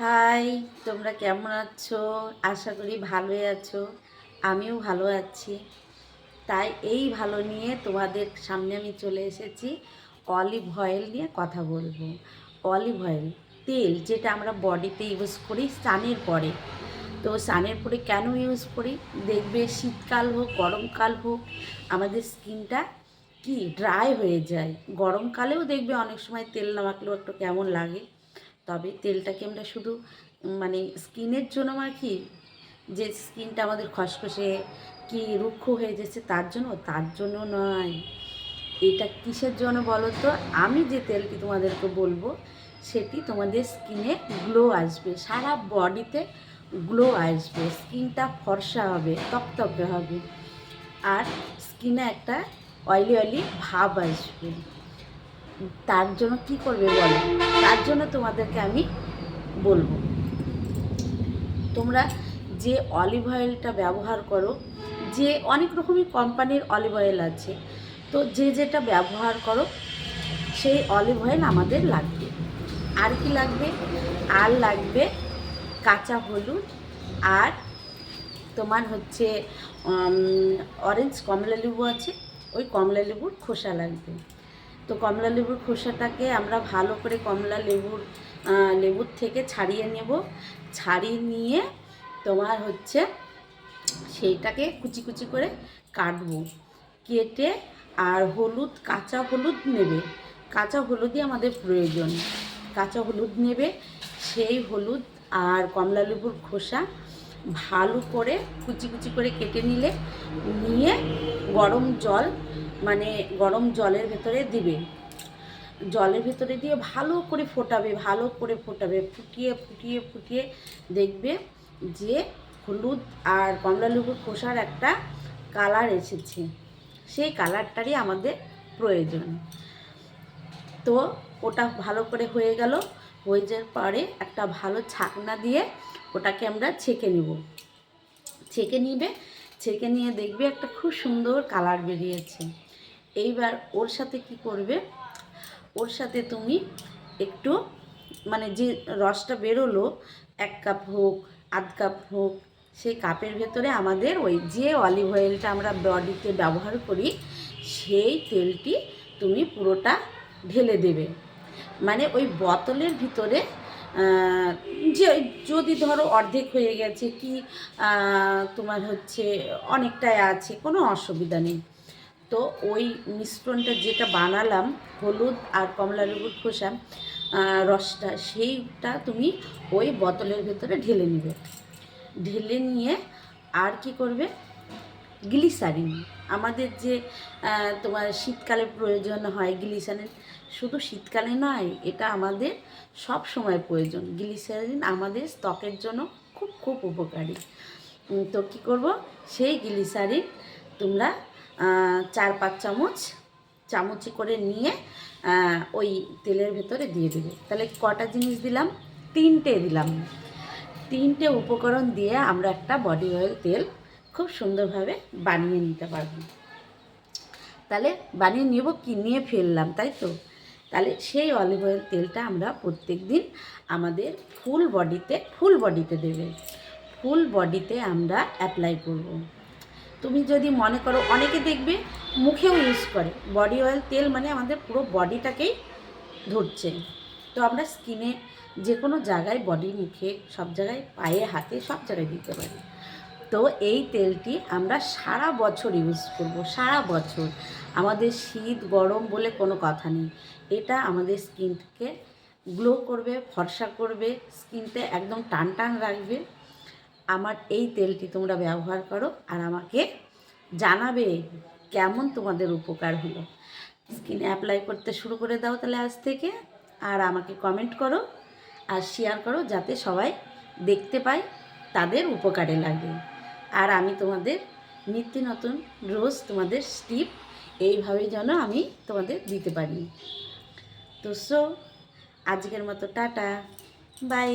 High, তোমরা কেমন আছো? আশা করি ভালোই আছো। আমিও ভালো আছি। তাই এই ভালো নিয়ে তোমাদের সামনে আমি চলে এসেছি। অলিভ অয়েল নিয়ে কথা বলব। অলিভ অয়েল, তেল যেটা আমরা বডিতে ইউজ করি স্নানের পরে। তো স্নানের পরে কেন ইউজ করি? দেখবে শীতকাল হোক, গরমকাল হোক, আমাদের স্কিনটা কি? ড্রাই হয়ে যায়। গরমকালেও দেখবে অনেক সময় তেল না মাখলেও একটু কেমন লাগে। তবে তেলটাকে আমরা শুধু মানে স্কিনের জন্য মাখি যে স্কিনটা আমাদের খসখসে কি রুক্ষ হয়ে যাচ্ছে তার জন্য তার জন্য নয়। এটা কিসের জন্য বলো তো? আমি যে তেলটি তোমাদেরকে বলব, সেটি তোমাদের স্কিনে গ্লো আসবে, সারা বডিতে গ্লো আসবে, স্কিনটা ফর্সা হবে তকতকে হবে। আর স্কিনে একটা অয়েলি অয়েলি ভাব আসবে। তার জন্য কি করবে বলো? তার জন্য তোমাদেরকে আমি বলব। তোমরা যে অলিভ অয়েলটা ব্যবহার করো, যে অনেক রকমই কোম্পানির অলিভ অয়েল আছে, তো যে যেটা ব্যবহার করো, সেই অলিভ অয়েল আমাদের লাগবে। আর কি লাগবে? আর লাগবে কাঁচা হলুদ আর তোমার হচ্ছে অরেঞ্জ কমলা লেবু আছে, ওই কমলা লেবুর খোসা লাগবে। তো কমলা লেবুর খোসাটাকে আমরা ভালো করে কমলা লেবুর লেবুর থেকে ছাড়িয়ে নেব। ছাড়িয়ে নিয়ে তোমার হচ্ছে সেইটাকে কুচি কুচি করে কাটবো। কেটে আর হলুদ, কাঁচা হলুদ নেবে। কাঁচা হলুদই আমাদের প্রয়োজন। কাঁচা হলুদ নেবে, সেই হলুদ আর কমলা লেবুর খোসা ভালো করে কুচি কুচি করে কেটে নিলে, নিয়ে গরম জল মানে গরম জলের ভেতরে দিবে। জলের ভেতরে দিয়ে ভালো করে ফোটাবে, ভালো করে ফোটাবে, ফুটিয়ে ফুটিয়ে ফুটিয়ে দেখবে যে হলুদ আর কমলা লেবুর খোসার একটা কালার এসেছে। সেই কালারটারই আমাদের প্রয়োজন। তো ওটা ভালো করে হয়ে গেল, হয়ে যাওয়ার পরে একটা ভালো ছাকনা দিয়ে ওটাকে আমরা ছেঁকে নেব। ছেঁকে নিবে, ছেঁকে নিয়ে দেখবে একটা খুব সুন্দর কালার বেরিয়েছে। এইবার ওর সাথে কি করবে? ওর সাথে তুমি একটু মানে যে রসটা বেরোলো, এক কাপ হোক, আধ কাপ হোক, সেই কাপের ভেতরে আমাদের ওই যে অলিভ অয়েলটা আমরা বডিতে ব্যবহার করি, সেই তেলটি তুমি পুরোটা ঢেলে দেবে। মানে ওই বোতলের ভিতরে যে যদি ধরো অর্ধেক হয়ে গেছে কি তোমার হচ্ছে অনেকটাই আছে, কোনো অসুবিধা নেই। তো ওই মিশ্রণটা যেটা বানালাম, হলুদ আর কমলা লেবুর খোসা রসটা, সেইটা তুমি ওই বোতলের ভেতরে ঢেলে নেবে। ঢেলে নিয়ে আর কি করবে? গ্লিসারিন। আমাদের যে তোমার শীতকালে প্রয়োজন হয় গ্লিসারিন, শুধু শীতকালে নয়, এটা আমাদের সব সময় প্রয়োজন। গ্লিসারিন আমাদের ত্বকের জন্য খুব খুব উপকারী। তো কী করব? সেই গ্লিসারিন তোমরা চার পাঁচ চামচ, চামচে করে নিয়ে ওই তেলের ভেতরে দিয়ে দেবে। তাহলে কটা জিনিস দিলাম? তিনটে দিলাম। তিনটে উপকরণ দিয়ে আমরা একটা বডি অয়েল তেল খুব সুন্দরভাবে বানিয়ে নিতে পারব। তাহলে বানিয়ে নেব কি? নিয়ে ফেললাম, তাই তো? তাহলে সেই অলিভ অয়েল তেলটা আমরা প্রত্যেক দিন আমাদের ফুল বডিতে ফুল বডিতে দেবে। ফুল বডিতে আমরা অ্যাপ্লাই করব। তুমি যদি মনে করো অনেকে দেখবে মুখেও ইউজ করে। বডি অয়েল তেল মানে আমাদের পুরো বডিটাকেই ধরছে। তো আমরা স্কিনে যে কোনো জায়গায় বডি মুখে, সব জায়গায় পায়ে, হাতে, সব জায়গায় দিতে পারি। তো এই তেলটি আমরা সারা বছর ইউজ করব, সারা বছর। আমাদের শীত, গরম বলে কোনো কথা নেই। এটা আমাদের স্কিনকে গ্লো করবে ফর্সা করবে স্কিনটা একদম টান টান রাখবে। আমার এই তেলটি তোমরা ব্যবহার করো আর আমাকে জানাবে কেমন তোমাদের উপকার হলো। স্কিনে অ্যাপ্লাই করতে শুরু করে দাও তাহলে আজ থেকে। আর আমাকে কমেন্ট করো আর শেয়ার করো যাতে সবাই দেখতে পায় তাদের উপকারে লাগে। আর আমি তোমাদের নিত্য নতুন রোজ তোমাদের স্টিপ এইভাবে যেন আমি তোমাদের দিতে পারি। তো সো আজকের মতো টাটা। বাই